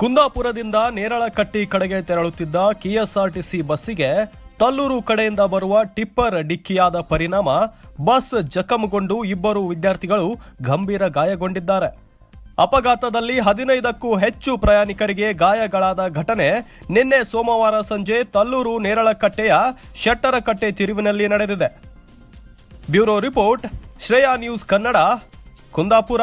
ಕುಂದಾಪುರದಿಂದ ನೇರಳಕಟ್ಟಿ ಕಡೆಗೆ ತೆರಳುತ್ತಿದ್ದ ಕೆಎಸ್ಆರ್ಟಿಸಿ ಬಸ್ಸಿಗೆ ತಲ್ಲೂರು ಕಡೆಯಿಂದ ಬರುವ ಟಿಪ್ಪರ್ ಡಿಕ್ಕಿಯಾದ ಪರಿಣಾಮ, ಬಸ್ ಜಖಂಗೊಂಡು ಇಬ್ಬರು ವಿದ್ಯಾರ್ಥಿಗಳು ಗಂಭೀರ ಗಾಯಗೊಂಡಿದ್ದಾರೆ. ಅಪಘಾತದಲ್ಲಿ ಹದಿನೈದಕ್ಕೂ ಹೆಚ್ಚು ಪ್ರಯಾಣಿಕರಿಗೆ ಗಾಯಗಳಾದ ಘಟನೆ ನಿನ್ನೆ ಸೋಮವಾರ ಸಂಜೆ ತಲ್ಲೂರು ನೇರಳಕಟ್ಟೆಯ ಶೆಟ್ಟರಕಟ್ಟೆ ತಿರುವಿನಲ್ಲಿ ನಡೆದಿದೆ. Bureau report, Shreya news Kannada, Kundapura.